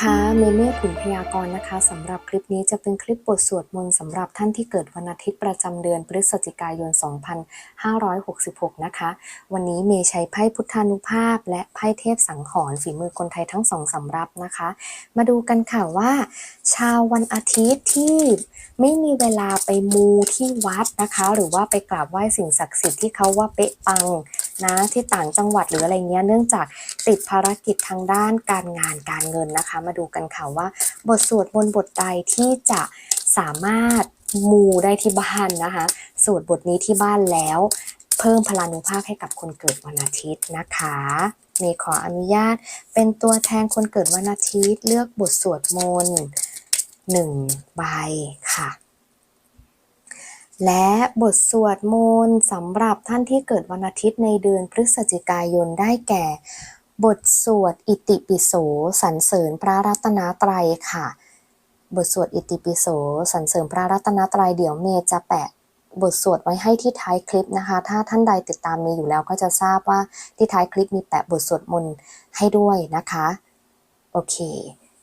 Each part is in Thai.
ค่ะเมเม่ขุนพยากรณ์นะคะสำหรับคลิปนี้จะเป็นคลิปบทสวดมนต์สำหรับท่านที่เกิดวันอาทิตย์ประจำเดือนพฤศจิกายน 2566 นะคะ วันนี้เมย์ใช้ไพ่พุทธานุภาพ และไพ่เทพสังหรณ์ฝีมือคนไทยทั้งสองสำรับนะคะ มาดูกันค่ะว่า ชาววันอาทิตย์ที่ไม่มีเวลาไปมูที่วัดนะคะ หรือว่าไปกราบไหว้สิ่งศักดิ์สิทธิ์ที่เขาว่าเป๊ะปัง นะที่ต่างจังหวัดหรืออะไรเงี้ยเนื่องจากติดภารกิจทางด้านการงานการเงินนะคะ มาดูกันค่ะว่า บทสวดมนต์บทใดที่จะสามารถมูได้ที่บ้านนะคะสวดบทนี้ที่บ้านแล้ว เพิ่มพลานุภาพให้กับคนเกิดวันอาทิตย์นะคะเมย์ขออนุญาตเป็นตัวแทนคนเกิดวันอาทิตย์ เลือกบทสวดมนต์หนึ่งใบค่ะ และบทสวดมนต์สำหรับท่านที่เกิดวันอาทิตย์ในเดือนพฤศจิกายนได้แก่ บทสวดอิติปิโสสรรเสริญพระรัตนตรัยค่ะ บทสวดอิติปิโสสรรเสริญพระรัตนตรัยเดี๋ยวเมย์จะแปะบทสวดไว้ให้ที่ท้ายคลิปนะคะ ถ้าท่านใดติดตามเมย์อยู่แล้วก็จะทราบว่าที่ท้ายคลิปมีแปะบทสวดมนต์ให้ด้วยนะคะ โอเค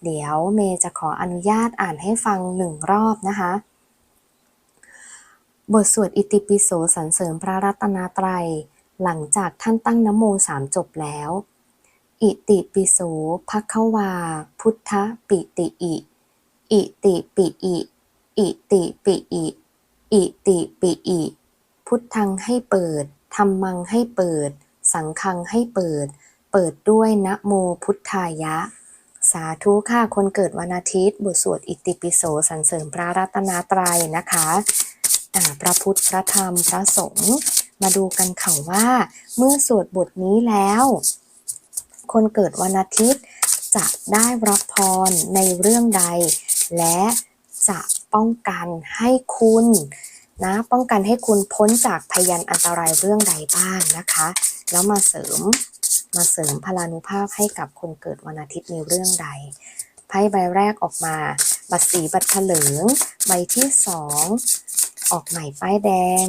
เดี๋ยวเมย์จะขออนุญาตอ่านให้ฟังหนึ่งรอบนะคะ บทสวดอิติปิโสสรรเสริญพระรัตนตรัย หลังจากท่านตั้งนโมสามจบแล้ว อิติปิโสภควา พุทธปิติอิ อิติปิอิ อิติปิอิ อิติปิอิ พุทธังให้เปิด ธรรมังให้เปิด สังฆังให้เปิด เปิดด้วยนะโมพุทธายะ สาธุค่ะคนเกิดวันอาทิตย์ บทสวดอิติปิโสสรรเสริญพระรัตนตรัยนะคะ พระพุทธ พระธรรม พระสงฆ์ มาดูกันค่ะว่า เมื่อสวดบทนี้แล้ว คนเกิดวันอาทิตย์จะได้รับพรในเรื่องใด และจะป้องกันให้คุณนะป้องกันให้คุณพ้นจากพยันอันตรายเรื่องใดบ้างนะคะ แล้วมาเสริมมาเสริมพลานุภาพให้กับคนเกิดวันอาทิตย์ในเรื่องใดไพ่ใบแรกออกมา บัตรสีบัตรเถลิง ใบที่สอง ออกใหม่ป้ายแดง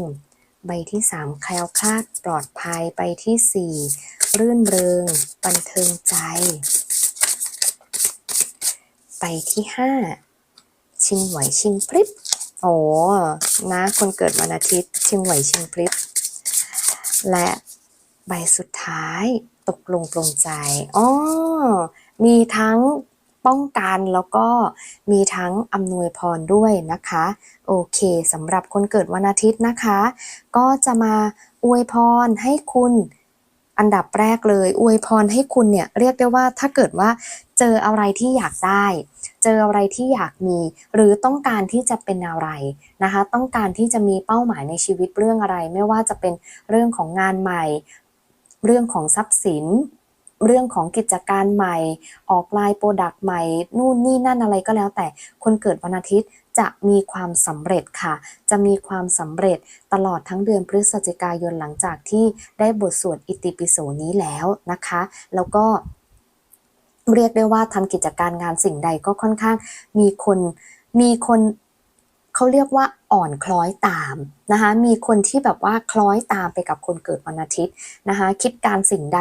ใบที่สามแคล้วคลาดปลอดภัยใบที่สี่รื่นเริง บันเทิงใจไปที่ห้าชิงไหวชิงพริบโอ้นะคนเกิดวันอาทิตย์ ชิงไหวชิงพริบ และใบสุดท้ายตกลงปรงใจอ๋อมีทั้ง ป้องกันแล้วก็มีทั้งอำนวยพรด้วยนะคะ โอเคสำหรับคนเกิดวันอาทิตย์นะคะ ก็จะมาอวยพรให้คุณอันดับแรกเลย อวยพรให้คุณเนี่ยเรียกได้ว่าถ้าเกิดว่าเจออะไรที่อยากได้ เจออะไรที่อยากมี หรือต้องการที่จะเป็นอะไรนะคะ ต้องการที่จะมีเป้าหมายในชีวิตเรื่องอะไร ไม่ว่าจะเป็นเรื่องของงานใหม่ เรื่องของทรัพย์สิน เรื่องของกิจการใหม่ ออกไลน์โปรดักต์ใหม่ นู่นนี่นั่นอะไรก็แล้วแต่คนเกิดวันอาทิตย์จะมีความสำเร็จค่ะ จะมีความสำเร็จตลอดทั้งเดือนพฤศจิกายนหลังจากที่ได้บทสวดอิติปิโสนี้แล้วนะคะ แล้วก็เรียกได้ว่าทำกิจการงานสิ่งใดก็ค่อนข้างมีคนมีคนเขาเรียกว่าอ่อนคล้อยตามนะคะ มีคนที่แบบว่าคล้อยตามไปกับคนเกิดวันอาทิตย์นะคะ คิดการสิ่งใด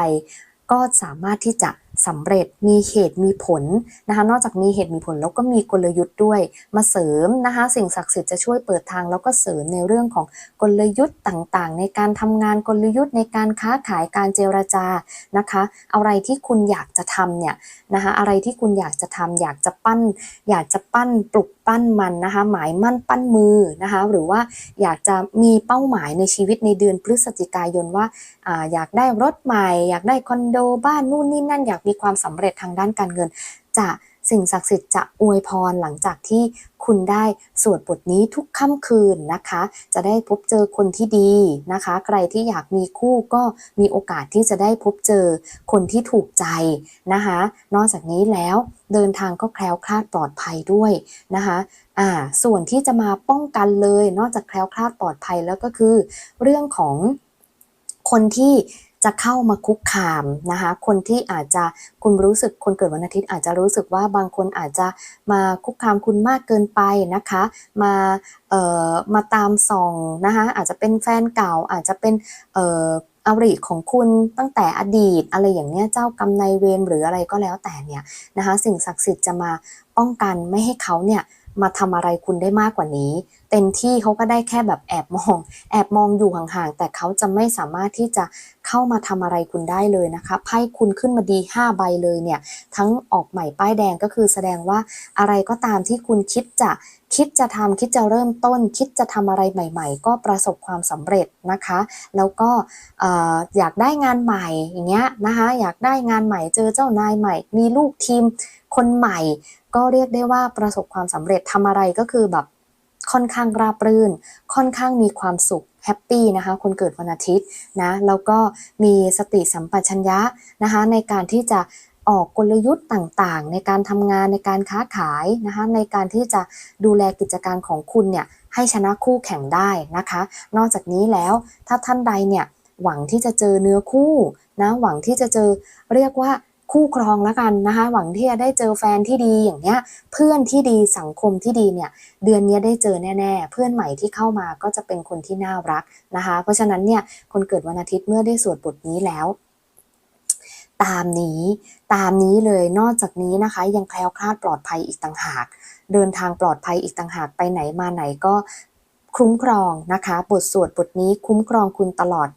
ก็สามารถที่จะ สำเร็จมีเหตุมีผลนะคะนอกจากมีเหตุมีผลแล้วก็มีกลยุทธ์ด้วย มาเสริมนะคะสิ่งศักดิ์สิทธิ์จะช่วยเปิดทางแล้วก็เสริมในเรื่องของกลยุทธ์ต่างๆ ในการทำงานกลยุทธ์ในการค้าขายการเจรจานะคะอะไรที่คุณอยากจะทำเนี่ยนะคะอะไรที่คุณอยากจะทำอยากจะปั้น อยากจะปั้นปลุกปั้นมันนะคะหมายมั่นปั้นมือนะคะหรือว่าอยากจะมีเป้าหมายในชีวิตในเดือนพฤศจิกายนว่าอาอยากได้รถใหม่ อยากได้คอนโดบ้านนู่นนี่นั่นอยากมีความสำเร็จทางด้านการเงิน จะสิ่งศักดิ์สิทธิ์จะอวยพรหลังจากที่คุณได้สวดบทนี้ทุกค่ำคืนนะคะ จะได้พบเจอคนที่ดีนะคะ ใครที่อยากมีคู่ก็มีโอกาสที่จะได้พบเจอคนที่ถูกใจนะคะ นอกจากนี้แล้วเดินทางก็แคล้วคลาดปลอดภัยด้วยนะคะอ่าส่วนที่จะมาป้องกันเลย นอกจากแคล้วคลาดปลอดภัยแล้วก็คือ เรื่องของคนที่ จะเข้ามาคุกคามนะคะ คนที่อาจจะคุณรู้สึกคนเกิดวันอาทิตย์อาจจะรู้สึกว่าบางคนอาจจะมาคุกคามคุณมากเกินไปนะคะ มาเอ่อมาตามส่องนะคะอาจจะเป็นแฟนเก่าอาจจะเป็นเอ่ออริของคุณตั้งแต่อดีตอะไรอย่างเนี้ยเจ้ากรรมนายเวรหรืออะไรก็แล้วแต่เนี่ยนะคะ สิ่งศักดิ์สิทธิ์จะมาป้องกันไม่ให้เขาเนี่ย มาทำอะไรคุณได้มากกว่านี้ เต็มที่เขาก็ได้แค่แบบแอบมอง แอบมองอยู่ห่างๆ แต่เขาจะไม่สามารถที่จะเข้ามาทำอะไรคุณได้เลยนะคะไพ่คุณขึ้นมาดี 5 ใบเลยเนี่ย ทั้งออกใหม่ป้ายแดงก็คือแสดงว่าอะไรก็ตามที่คุณคิดจะ คิดจะทำคิดจะเริ่มต้น คิดจะทำอะไรใหม่ ๆ ก็ประสบความสำเร็จนะคะ แล้วก็เอ่ออยากได้งานใหม่อย่างเงี้ยนะคะอยากได้งานใหม่เจอเจ้านายใหม่ มีลูกทีมคนใหม่ ก็เรียกได้ว่าประสบความสำเร็จทำอะไรก็คือแบบค่อนข้างราบรื่น ค่อนข้างมีความสุขแฮปปี้นะคะคนเกิดวันอาทิตย์นะแล้วก็มีสติสัมปชัญญะนะคะในการที่จะ ออกกลยุทธ์ต่างๆ ในการทำงานในการค้าขายนะคะในการที่จะดูแลกิจการของคุณเนี่ยให้ชนะคู่แข่งได้นะคะ นอกจากนี้แล้วถ้าท่านใดเนี่ยหวังที่จะเจอเนื้อคู่นะหวังที่จะเจอเรียกว่าคู่ครองแล้วกันนะคะ หวังที่จะได้เจอแฟนที่ดีอย่างเงี้ยเพื่อนที่ดีสังคมที่ดีเนี่ยเดือนนี้ได้เจอแน่ๆ เพื่อนใหม่ที่เข้ามาก็จะเป็นคนที่น่ารักนะคะ เพราะฉะนั้นเนี่ยคนเกิดวันอาทิตย์เมื่อได้สวดบทนี้แล้ว ตามนี้ ตามนี้เลยนอกจากนี้นะคะ ยังแคล้วคลาดปลอดภัยอีกต่างหาก เดินทางปลอดภัยอีกต่างหากไปไหนมาไหนก็คุ้มครองนะคะ บทสวดบทนี้คุ้มครองคุณตลอด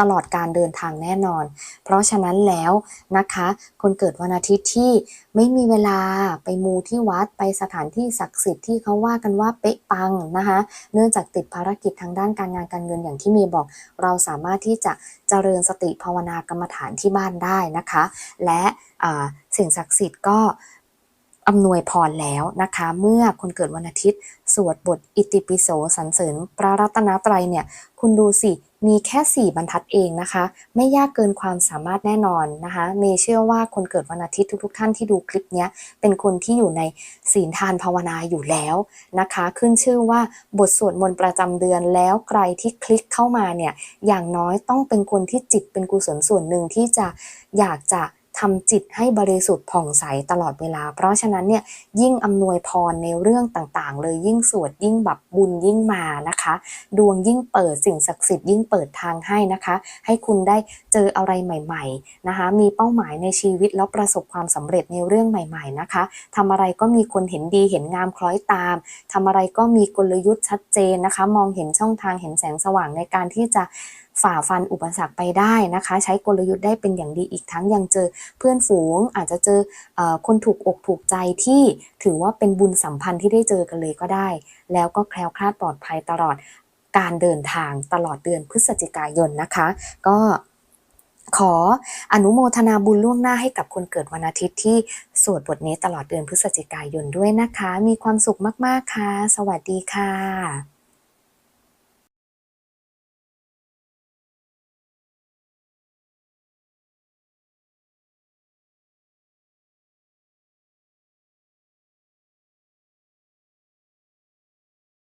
ตลอดการเดินทางแน่นอน เพราะฉะนั้นแล้วนะคะ คนเกิดวันอาทิตย์ที่ไม่มีเวลาไปมูที่วัดไปสถานที่ศักดิ์สิทธิ์ที่เขาว่ากันว่าเป๊ะปังนะคะ เนื่องจากติดภารกิจทางด้านการงานการเงินอย่างที่เมีบอก เราสามารถที่จะเจริญสติภาวนากรรมฐานที่บ้านได้นะคะ และสิ่งศักดิ์สิทธิ์ก็ อำนวยพรแล้วนะคะ เมื่อคนเกิดวันอาทิตย์ สวดบทอิติปิโสสรรเสริญพระรัตนตรัยเนี่ย คุณดูสิ มีแค่ 4 บรรทัดเองนะคะ ไม่ยากเกินความสามารถแน่นอนนะคะ เมเชื่อว่าคนเกิดวันอาทิตย์ทุก ๆ ท่านที่ดูคลิปนี้เป็นคนที่อยู่ในศีลทานภาวนาอยู่แล้วนะคะ ขึ้นชื่อว่าบทสวดมนต์ประจำเดือนแล้วใครที่คลิกเข้ามาเนี่ยอย่างน้อยต้องเป็นคนที่จิตเป็นกุศลส่วนหนึ่งที่จะอยากจะ ทำจิตให้บริสุทธิ์ผ่องใสตลอดเวลา เพราะฉะนั้นเนี่ยยิ่งอำนวยพรในเรื่องต่างๆ เลยยิ่งสวดยิ่งแบบบุญยิ่งมานะคะ ดวงยิ่งเปิดสิ่งศักดิ์สิทธิ์ยิ่งเปิดทางให้นะคะ ให้คุณได้เจออะไรใหม่ๆนะคะ มีเป้าหมายในชีวิตแล้วประสบความสำเร็จในเรื่องใหม่ๆนะคะทำอะไรก็มีคนเห็นดีเห็นงามคล้อยตามทำอะไรก็มีกลยุทธ์ชัดเจนนะคะ มองเห็นช่องทางเห็นแสงสว่างในการที่จะ ฝ่าฟันอุปสรรคไปได้นะคะ ใช้กลยุทธ์ได้เป็นอย่างดีอีกทั้งยังเจอเพื่อนฝูง อาจจะเจออคนถูกอกถูกใจที่ถือว่าเป็นบุญสัมพันธ์ที่ได้เจอกันเลยก็ได้ แล้วก็แคล้วคลาดปลอดภัยตลอดการเดินทางตลอดเดือนพฤศจิกายนนะคะ ก็ขออนุโมทนาบุญล่วงหน้าให้กับคนเกิดวันอาทิตย์ที่สวดบทนี้ตลอดเดือนพฤศจิกายนด้วยนะคะ มีความสุขมาก ๆ ค่ะ สวัสดีค่ะ